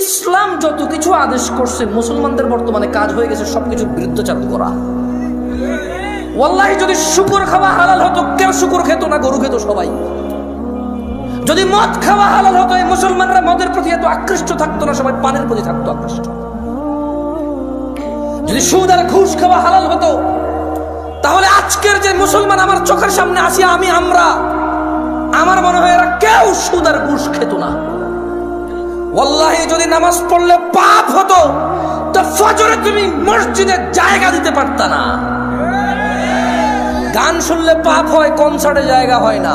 ইসলাম যত কিছু আদেশ করছে, মুসলমানদের বর্তমানে কাজ হয়ে গেছে সবকিছুর বিরুদ্ধচারণ করা। যদি শুকুর খাওয়া হালাল হতো, কেউ শুকুর খেত না, গরু খেত সবাই। যদি মদ খাওয়া হালাল হতো, এই মুসলমানরা মদের প্রতি এত আকৃষ্ট থাকতো না, সবাই পানের প্রতি থাকতো আকৃষ্ট। যদি সুদ আর ঘুষ খাওয়া হালাল হতো, তাহলে আজকের যে মুসলমান আমার চোখের সামনে আসি, আমি, আমরা, আমার মনে হয় এরা কেউ সুদ আর ঘুষ খেত না। ওয়াল্লাহি, যদি নামাজ পড়লে পাপ হতো, তো ফজরে তুমি মসজিদে জায়গা দিতে পারতা না। গান শুনলে পাপ হয় কনসার্টে জায়গা হয় না।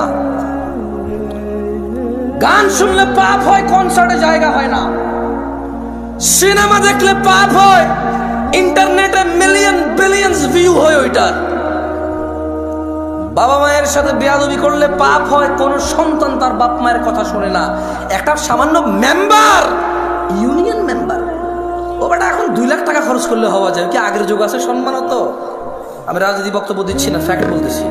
গান শুনলে পাপ হয় কনসার্টে জায়গা হয় না। সিনেমা দেখলে পাপ হয়, ইন্টারনেটে মিলিয়ন বিলিয়ন্স বাবা মায়ের সাথে বেয়াদবি করলে পাপ হয়, কোন সন্তান তার বাপ মায়ের কথা শোনে না। একটা সামান্য মেম্বার ইউনিয়ন মেম্বার ও বেটা, এখন দুই লাখ টাকা খরচ করলে হওয়া যায়। কি আগের যুগ আছে সম্মান তো? আমি রাজনীতি বক্তব্য দিচ্ছি না ফ্যাক্ট বলতেছি।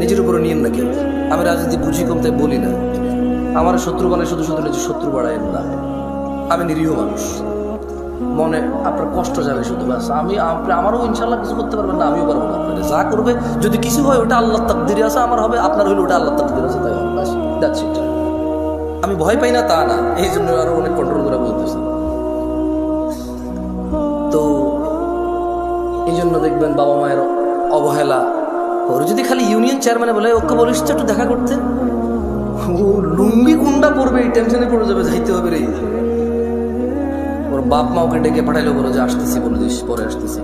নিজের উপরে নিয়েন না কেউ আমি রাজনীতি বুঝি কম, তাই বলি না। আমার শত্রু বানায় শুধু শুধু নিজের শত্রু বাড়ায় না। আমি নিরীহ মানুষ। মনে আপনার কষ্ট যাবে শুধু, ব্যাস। আমি, আপনি আমারও ইনশাল্লাহ কিছু করতে পারবেন না, আমিও পারব না আপনাদের যা করবে, যদি কিছু হয়, ওটা আল্লাহ তাকদিরে আছে, আমার হবে, আপনার হইলে ওটা আল্লাহ তাকদিরে আছে, তাই হবে, ব্যাস। যাচ্ছি আমি ভয় পাই না, তা না। এই জন্য আরও অনেক কন্ট্রোল করে বলতেছি। তো, এই জন্য দেখবেন বাবা মায়ের অবহেলা। ওর যদি খালি ইউনিয়ন চেয়ারম্যানে বলে, ওকে বলিস একটু দেখা করতে। ও লুঙ্গি কুন্ডা পড়বে এই টেনশনে পড়ে যাবে, যাইতে হবে রে। ওর বাপ মা ওকে ডেকে পাঠাইলো, বলো যে আসতেছি বলে দিস পরে আসতেছি।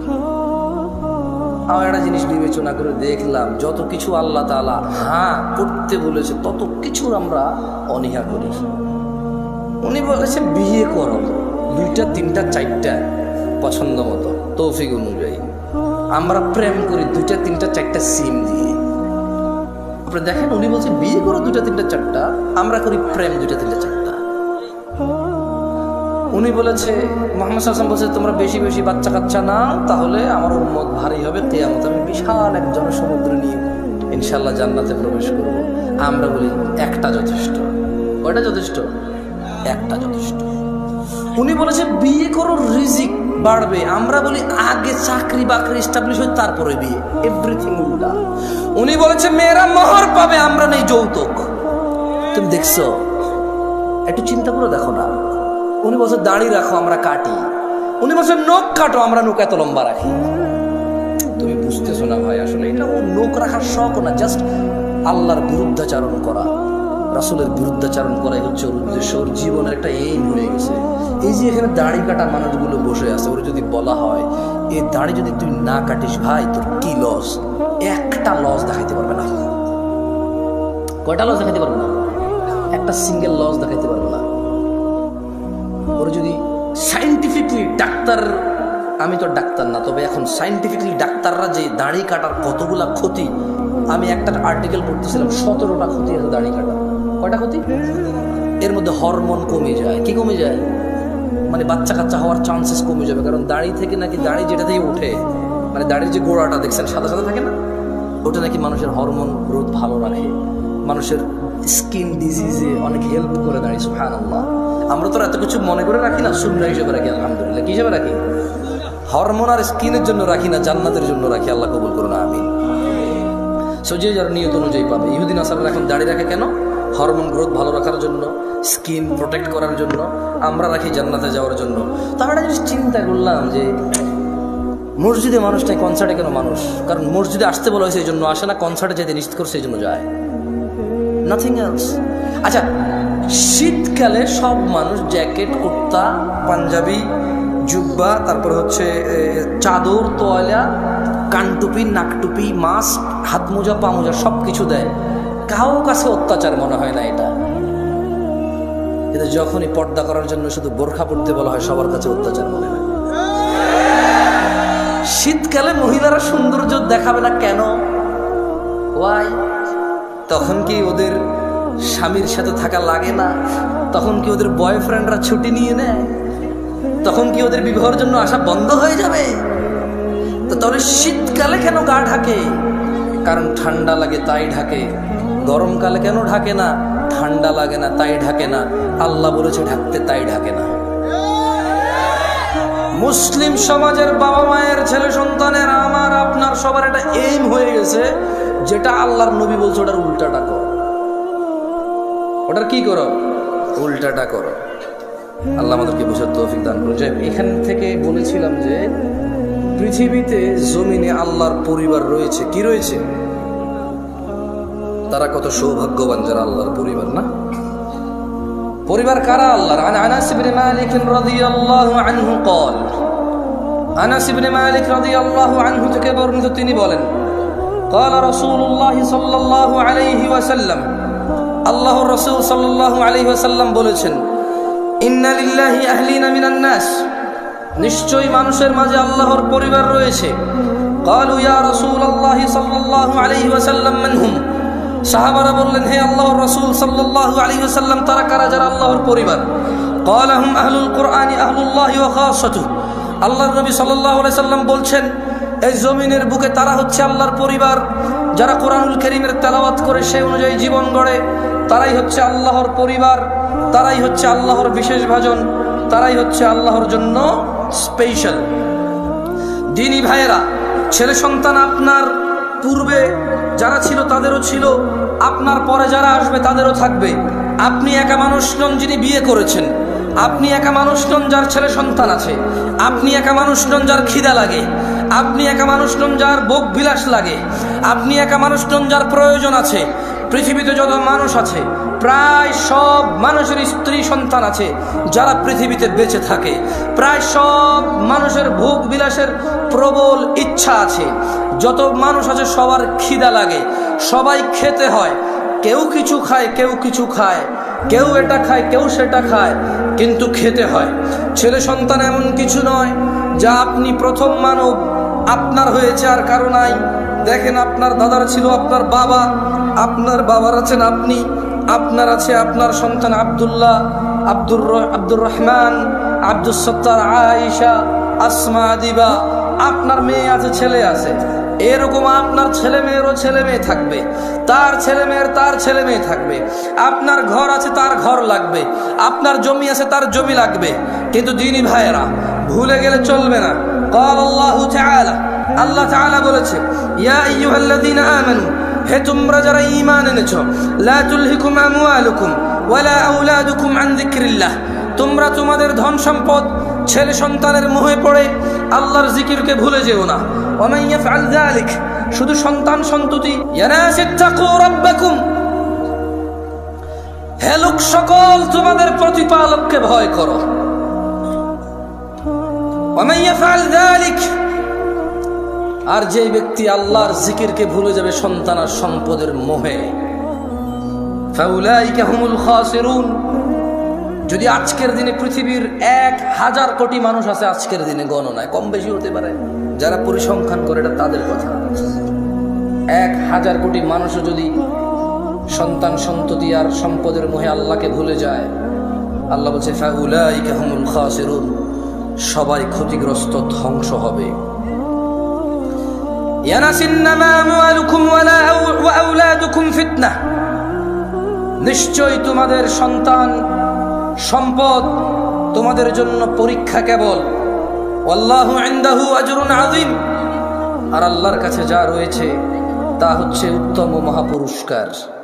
আমার একটা জিনিস বিবেচনা করে দেখলাম, যত কিছু আল্লাহ তালা হ্যাঁ করতে বলেছে, তত কিছুর আমরা অনীহা করি। উনি বলেছে বিয়ে করো। দুইটা, তিনটা, চারটা পছন্দ মতো, তৌফিক অনুযায়ী। আমরা প্রেম করি, দুইটা, তিনটা, চারটা সিম দিয়ে। আপনি দেখেন, উনি বলছে বিয়ে করো, দুইটা, তিনটা, চারটা। আমরা করি, প্রেম, দুইটা, তিনটা, চারটা। উনি বলেছে, মোহাম্মদ হাসান বলছে, তোমরা বেশি বেশি বাচ্চা কাচ্চা নাও, তাহলে আমার উন্মত ভারী হবে, কেয়ামত আমি বিশাল এক জনসমুদ্র নিয়ে ইনশাল্লাহ জান্নাতে প্রবেশ করব। আমরা বলি, একটা যথেষ্ট। কয়টা যথেষ্ট? একটা যথেষ্ট। উনি বলেছে, বিয়ে করো রিজিক বাড়বে। আমরা বলি, আগে চাকরি বাকরি এস্টাবলিশ হয় তারপরে বিয়ে। এভরিথিং উনি বলেছে, মেয়েরা মোহর পাবে, আমরা নেই যৌতুক। তুমি দেখছ? একটু চিন্তা করে দেখো না। উনি বলছে, দাড়ি রাখো, আমরা কাটি। উনি বলছে, নখ কাটো, আমরা নখ এত লম্বা রাখি। তুমি বুঝতেছো না ভাই, আসলে এটা ও নখ রাখার শখ না জাস্ট আল্লাহর বিরুদ্ধাচারণ করা। রাসুলের বিরুদ্ধাচারণ করাই হচ্ছে ওর উদ্দেশ্য। ওর জীবনের একটা এইম হয়ে গেছে। এই যে এখানে দাড়ি কাটা মানুষগুলো বসে আছে, ওর যদি বলা হয় এই দাড়ি যদি তুই না কাটিস ভাই, তোর কি লস একটা লস দেখাইতে পারবে না। কয়টা লস দেখাইতে পারবে না? একটা সিঙ্গেল লস দেখাইতে পারবে না। ওর যদি সাইন্টিফিকলি ডাক্তার, আমি তো ডাক্তার না, তবে এখন সাইন্টিফিকলি ডাক্তাররা যে দাড়ি কাটার কতগুলা ক্ষতি, আমি একটা আর্টিকেল পড়তেছিলাম, সতেরোটা ক্ষতি আছে দাড়ি কাটা কয়টা ক্ষতি? এর মধ্যে হরমোন কমে যায়। কি কমে যায়? মানে বাচ্চা কাচ্চা হওয়ার চান্সেস কমে যাবে, কারণ দাড়ি থেকে নাকি দাড়ি যেটা থেকে ওঠে মানে দাড়ির যে গোড়াটা, দেখছেন, সাদা সাদা থাকে না? ওটা নাকি মানুষের হরমোন গ্রোথ ভালো রাখে। মানুষের স্কিন ডিজিজে অনেক হেল্প করে দাঁড়িয়ে সুহান আল্লাহ আমরা তো এত কিছু মনে করে রাখি না শূন্য হিসেবে রাখি, আলহামদুলিল্লাহ। কি হিসেবে রাখি? হরমোন আর স্কিনের জন্য রাখি না, জান্নাতের জন্য রাখি, আল্লাহ কবুল করুন আমি সো যে যার নিয়ত অনুযায়ী পাবে। ইহুদিন আসার এখন দাঁড়িয়ে রাখে কেন? হরমোন গ্রোথ ভালো রাখার জন্য, স্কিন প্রোটেক্ট করার জন্য, আমরা রাখি জান্নাতে যাওয়ার জন্য। তো আমরা চিন্তা করলাম যে, মসজিদে মানুষ নাই কনসার্টে কেন মানুষ? কারণ মসজিদে আসতে বলা হয়েছে, এই জন্য আসে না কনসার্টে যেতে নিশ্চিত করছে, এই জন্য যায়। নাথিং এলস আচ্ছা শীতকালে সব মানুষ জ্যাকেট, কুর্তা, পাঞ্জাবি, জুব্বা, তারপর হচ্ছে চাদর, তোয়ালা, কানটুপি, নাকটুপি, মাস্ক হাত মোজা পা মোজা সব কিছু দেয়। কাউ কাছে অত্যাচার মনে হয় না এটা। কিন্তু যখনই পর্দা করার জন্য শুধু বোরখা পড়তে বলা হয়, সবার কাছে অত্যাচার মনে হয়। শীতকালে মহিলারা সৌন্দর্য দেখাবে না কেন? ওয়াই তখন কি ওদের স্বামীর সাথে থাকা লাগে না? তখন কি ওদের বয়ফ্রেন্ডরা ছুটি নিয়ে নেয়? তখন কি ওদের বিবাহের জন্য আসা বন্ধ হয়ে যাবে? তো তাহলে শীতকালে কেন গা ঢাকে? কারণ ঠান্ডা লাগে তাই ঢাকে। গরমকালে কেন ঢাকে না? ঠান্ডা লাগে না তাই ঢাকে না। আল্লাহ বলেছে ঢাকতে তাই ঢাকে না। মুসলিম সমাজের বাবা মায়ের ছেলে সন্তানের আমার আপনার সবার একটা এইম হয়ে গেছে। যেটা আল্লাহর নবী বলছে ওটার উল্টাটা করো ওটার কি করো উল্টাটা করো আল্লাহ আমাদেরকে বোঝার তৌফিক দান করুন যে এখান থেকে বলেছিলাম যে পৃথিবীতে জমিনে আল্লাহর পরিবার রয়েছে কি রয়েছে তারা কত সৌভাগ্যবান যারা আল্লাহর পরিবার না পরিবার কারা আল্লাহর আন আনাস ইবনে মালিক রাদিয়াল্লাহু আনহু قال আনাস ইবনে মালিক রাদিয়াল্লাহু আনহু থেকে বর্ণিত তিনি বলেন قال رسول الله صلى الله عليه وسلم আল্লাহর রাসূল সাল্লাল্লাহু আলাইহি ওয়াসাল্লাম বলেছেন ইন্না লিল্লাহি আহলিনা মিনান নাস নিশ্চয়ই মানুষের মাঝে আল্লাহর পরিবার রয়েছে قالوا يا رسول الله صلى الله عليه وسلم من هم সাহাবারা বললেন হে আল্লাহর রাসূল সাল্লাল্লাহু আলাইহি ওয়াসাল্লাম তারা কারা যারা আল্লাহর পরিবার قال هم اهل القرآن اهل الله وخاصته আল্লাহর নবী সাল্লাল্লাহু আলাইহি সাল্লাম বলছেন এই জমিনের বুকে তারা হচ্ছে আল্লাহর পরিবার। যারা কোরআনুল কারীমের তেলাওয়াত করে সেই অনুযায়ী জীবন গড়ে, তারাই হচ্ছে আল্লাহর পরিবার, তারাই হচ্ছে আল্লাহর বিশেষ ভাজন, তারাই হচ্ছে আল্লাহর জন্য স্পেশাল দিনী ভাইয়েরা, ছেলে সন্তান আপনার পূর্বে যারা ছিল তাদেরও ছিল, আপনার পরে যারা আসবে তাদেরও থাকবে। আপনি একা মানুষ নন যিনি বিয়ে করেছেন। আপনি একা মানুষ নন যার ছেলে সন্তান আছে। আপনি একা মানুষ নন যার খিদা লাগে। আপনি একা মানুষ নন যার ভোগ বিলাস লাগে। আপনি একা মানুষ নন যার প্রয়োজন আছে। পৃথিবীতে যত মানুষ আছে, প্রায় সব মানুষের স্ত্রী সন্তান আছে যারা পৃথিবীতে বেঁচে থাকে। প্রায় সব মানুষের ভোগ বিলাসের প্রবল ইচ্ছা আছে। যত মানুষ আছে, সবার খিদা লাগে। সবাই খেতে হয়। কেউ কিছু খায়, কেউ কিছু খায়। কেউ এটা খায়, কেউ সেটা খায়, কিন্তু খেতে হয়। ছেলে সন্তান এমন কিছু নয় যা আপনি প্রথম মানব আপনার হয়েছে আর কারও নাই। দেখেন আপনার দাদার ছিল আপনার বাবা, আপনার বাবার আছেন আপনি, আপনার আছে আপনার সন্তান আবদুল্লাহ, আব্দুর আব্দুর রহমান আব্দুল সত্তার আয়েশা, আসমা দিবা আপনার মেয়ে আছে, ছেলে আছে। এরকম আপনার ছেলে মেয়েরও ছেলে মেয়ে থাকবে, তার ছেলে মেয়ের তার ছেলে মেয়ে থাকবে। আপনার ঘর আছে, তার ঘর লাগবে। আপনার জমি আছে, তার জমি লাগবে। কিন্তু দিনী ভাইয়েরা ভুলে গেলে চলবে না قال الله تعالى আল্লাহ তাআলা বলেছে ইয়া আইয়ুহাল্লাযীনা আমানু হে তোমরা যারা ঈমান এনেছো লা তুলহিকুম আমওয়ালুকুম ওয়ালা আওলাদুকুম আন যিকরিল্লাহ তোমরা তোমাদের ধন সম্পদ ছেলে সন্তানের মোহে পড়ে আল্লাহর জিকিরকে ভুলে যেও না ওমান ইয়াফআল যালিক শুধু সন্তান সন্ততি ইয়ানাসিত্তাকু রাব্বাকুম হে লোক সকল তোমাদের প্রতিপালককে ভয় করো ওমান ইয়াফআল যালিক আর যে ব্যক্তি আল্লাহর জিকিরকে ভুলে যাবে সন্তান আর সম্পদের মোহে। যদি আজকের দিনে পৃথিবীর এক হাজার কোটি মানুষ আছে, আজকের দিনে গণনায় কম বেশি হতে পারে। যারা পরিসংখ্যান করে, এটা তাদের কথা। এক হাজার কোটি মানুষও যদি সন্তান সন্ততি আর সম্পদের মোহে আল্লাহকে ভুলে যায়, আল্লাহ বলছে, ফাউলাইকা হুমুল খাসিরুন। সবাই ক্ষতিগ্রস্ত ধ্বংস হবে। নিশ্চয় তোমাদের সন্তান সম্পদ তোমাদের জন্য পরীক্ষা কেবল। আর আল্লাহর কাছে যা রয়েছে তা হচ্ছে উত্তম মহাপুরস্কার।